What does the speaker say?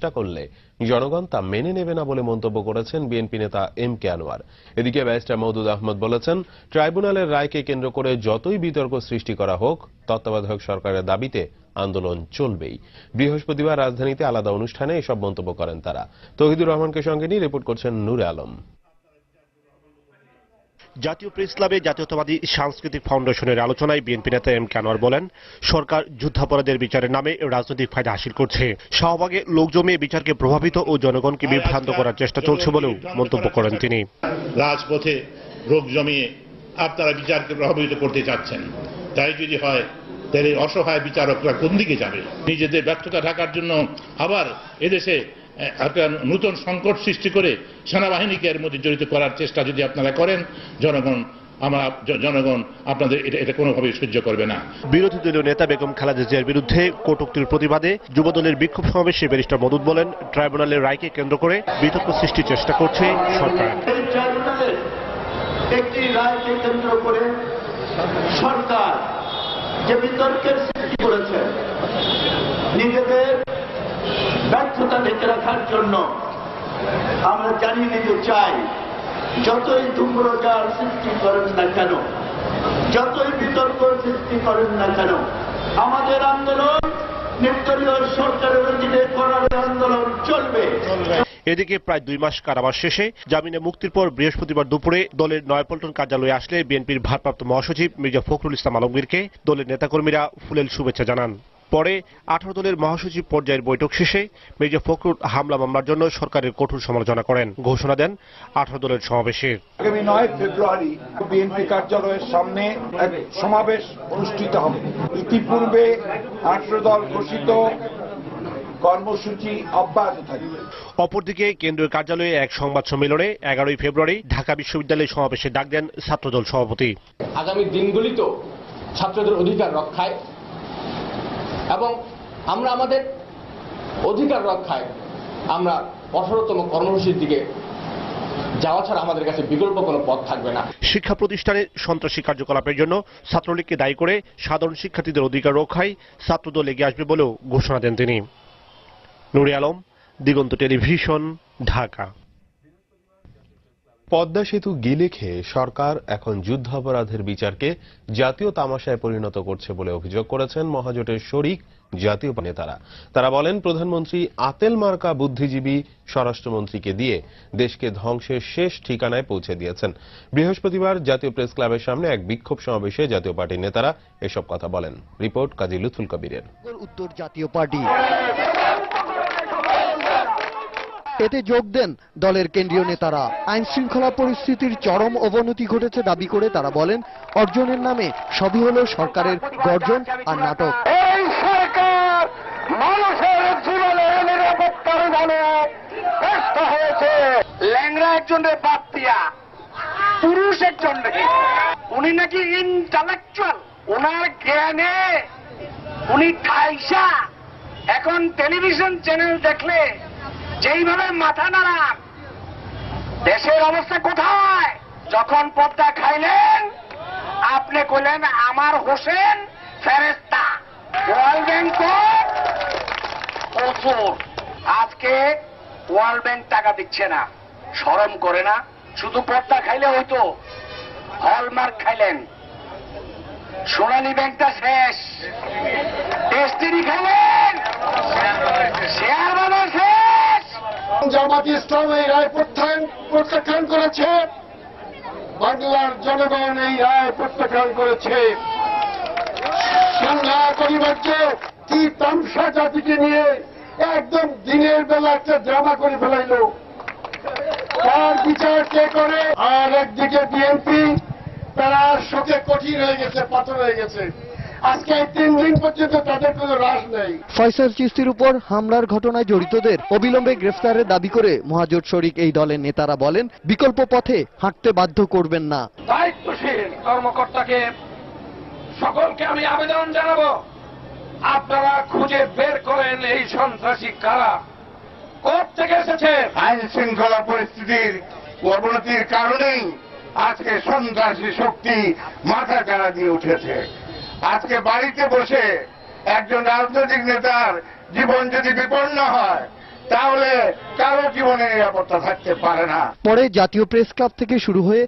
চেষ্টা করলে জনগণ তা মেনে নেবে না বলে মন্তব্য করেছেন বিএনপি নেতা এম কে আনোয়ার। এদিকে ব্যারিস্টার মহদুদ আহমদ বলেছেন, ট্রাইব্যুনালের রায়কে কেন্দ্র করে যতই বিতর্ক সৃষ্টি করা হোক, তত্ত্বাবধায়ক সরকারের দাবিতে আন্দোলন চলবেই। বৃহস্পতিবার রাজধানীতে আলাদা অনুষ্ঠানে এসব মন্তব্য করেন তারা। তহিদুর রহমানকে সঙ্গে নিয়ে রিপোর্ট করছেন নূরে আলম। জাতীয় প্রেস ক্লাবে জাতীয়তাবাদী সাংস্কৃতিক ফাউন্ডেশনের আলোচনায় বিএনপি নেতা এম কানোয়ার বলেন, সরকার যুদ্ধাপরাধের বিচারের নামে রাজনৈতিক ফায়দা হাসিল করছে। শাহবাগে লোক জমিয়ে বিচারকে প্রভাবিত ও জনগণকে বিভ্রান্ত করার চেষ্টা চলছে বলেও মন্তব্য করেন তিনি। রাজপথে রোগ জমিয়ে আপনারা বিচারকে প্রভাবিত করতে চাচ্ছেন। তাই যদি হয়, তাহলে অসহায় বিচারকরা কোন দিকে যাবে? নিজেদের ব্যর্থতা ঢাকার জন্য আবার এদেশে একটা নূতন সংকট সৃষ্টি করে সেনাবাহিনীকে এর মধ্যে জড়িত করার চেষ্টা যদি আপনারা করেন জনগণ আমরা জনগণ আপনাদের এটা এটা কোনোভাবেই সহ্য করবে না। বিরোধী দলীয় নেতা বেগম খালেদা জিয়ার বিরুদ্ধে কটূক্তির প্রতিবাদে যুবদলের বিক্ষোভ সমাবেশে ব্যারিস্টার মদুদ বলেন ট্রাইব্যুনালের রায়কে কেন্দ্র করে বিতর্ক সৃষ্টির চেষ্টা করছে সরকার। একটি রায়কে কেন্দ্র করে সরকার যে বিতর্কের সৃষ্টি করেছে নিজেদের ব্যর্থতা ঢেকে রাখার জন্য আমরা জানিয়ে দিতে চাই। যতই ধুম্রজাল সৃষ্টি করেন না কেন, যতই বিতর্ক সৃষ্টি করেন না কেন, আমাদের আন্দোলন নির্দলীয় সরকারের অধীনে করার আন্দোলন চলবে। এদিকে প্রায় দুই মাস কারাবাস শেষে জামিনে মুক্তির পর বৃহস্পতিবার দুপুরে দলের নয়াপল্টন কার্যালয়ে আসলে বিএনপির ভারপ্রাপ্ত মহাসচিব মির্জা ফখরুল ইসলাম আলমগীরকে দলের নেতাকর্মীরা ফুলেল শুভেচ্ছা জানান। পরে আঠারো দলের মহাসচিব পর্যায়ের বৈঠক শেষে মির্জা ফখরুল হামলা মামলার জন্য সরকারের কঠোর সমালোচনা করেন। ঘোষণা দেন আঠারো দলের সমাবেশে আগামী নয় ফেব্রুয়ারি বিএনপি কার্যালয়ের সামনে এক সমাবেশ অনুষ্ঠিত হবে। ইতিপূর্বে আঠারো দল ঘোষিত কর্মসূচি অব্যাহত থাকবে। অপরদিকে কেন্দ্রীয় কার্যালয়ে এক সংবাদ সম্মেলনে এগারোই ফেব্রুয়ারি ঢাকা বিশ্ববিদ্যালয় সমাবেশে ডাক দেন ছাত্রদল সভাপতি। আগামী দিনগুলিতেও ছাত্রদের অধিকার রক্ষায় এবং আমরা আমাদের অধিকার রক্ষায় আমরা কঠোরতম কর্মসূচির দিকে যাওয়া ছাড়া আমাদের কাছে বিকল্প কোনো পথ থাকবে না। শিক্ষা প্রতিষ্ঠানে সন্ত্রাসী কার্যকলাপের জন্য ছাত্রলীগকে দায়ী করে সাধারণ শিক্ষার্থীদের অধিকার রক্ষায় ছাত্রদল এগিয়ে আসবে বলেও ঘোষণা দেন তিনি। নুরে আলম দিগন্ত টেলিভিশন ঢাকা। পদ্মা সেতু গিলে খেয়ে সরকার এখন যুদ্ধাপরাধের বিচারকে জাতীয় তামাশায় পরিণত করছে বলে অভিযোগ করেছেন মহাজোটের শরিক জাতীয় নেতারা। তারা বলেন, প্রধানমন্ত্রী আতেল মার্কা বুদ্ধিজীবী স্বরাষ্ট্রমন্ত্রীকে দিয়ে দেশকে ধ্বংসের শেষ ঠিকানায় পৌঁছে দিয়েছেন। বৃহস্পতিবার জাতীয় প্রেস ক্লাবের সামনে এক বিক্ষোভ সমাবেশে জাতীয় পার্টির নেতারা এসব কথা বলেন। রিপোর্ট কাজী লুৎফুল কবিরের। উত্তর জাতীয় পার্টি। এতে যোগ দেন দলের কেন্দ্রীয় নেতারা। আইন শৃঙ্খলা পরিস্থিতির চরম অবনতি ঘটেছে দাবি করে তারা বলেন, অর্জনের নামে সবই হলো সরকারের গর্জন আর নাটক। এখন টেলিভিশন চ্যানেল দেখলে যেইভাবে মাথা নাড়ান, দেশের অবস্থা কোথায়? যখন পদ্মা খাইলেন, আপনি কইলেন, আমার হোসেন ফেরেস্তা ওয়ার্ল্ড ব্যাংক প্রচুর। আজকে ওয়ার্ল্ড ব্যাংক টাকা দিচ্ছে না, সরম করে না। শুধু পদ্মা খাইলে হইতো, হলমার্ক খাইলেন। সোনালী ব্যাংকটা শেষ। টেস্টিনি খাইলেন। জামাত ইসলাম এই রায় প্রত্যাখ্যান প্রত্যাখ্যান করেছে। বাংলার জনগণ এই রায় প্রত্যাখ্যান করেছে। সাংঘা পরিবার্য কি তামসা জাতিকে নিয়ে একদম দিনের বেলা একটা ড্রামা করে ফেলাইলো? তার বিচার কে করে? আর একদিকে বিএনপি তারা শোকে কঠিন হয়ে গেছে, পাথর হয়ে গেছে। আজকে তিন দিন পর্যন্ত তাদের কোনো রাস নেই। ফয়সাল চিস্তির উপর হামলার ঘটনায় জড়িতদের অবিলম্বে গ্রেফতারের দাবি করে মহাজোট শরিক এই দলের নেতারা বলেন বিকল্প পথে হাঁটতে বাধ্য করবেন না। দায়িত্বশীল কর্মকর্তাকে সকলকে আমি আবেদন জানাব আপনারা খুঁজে বের করেন এই সন্ত্রাসী কারা। কোথ থেকে এসেছে? আইন শৃঙ্খলা পরিস্থিতির অবনতির কারণেই আজকে সন্ত্রাসী শক্তি মাথা চাড়া দিয়ে উঠেছে। আজকে বাড়িতে বসে একজন রাজনৈতিক নেতার জীবন যদি বিপন্ন হয়, তাহলে কারও জীবনে নিরাপত্তা থাকতে পারে না। পরে জাতীয় প্রেস ক্লাব থেকে শুরু হয়ে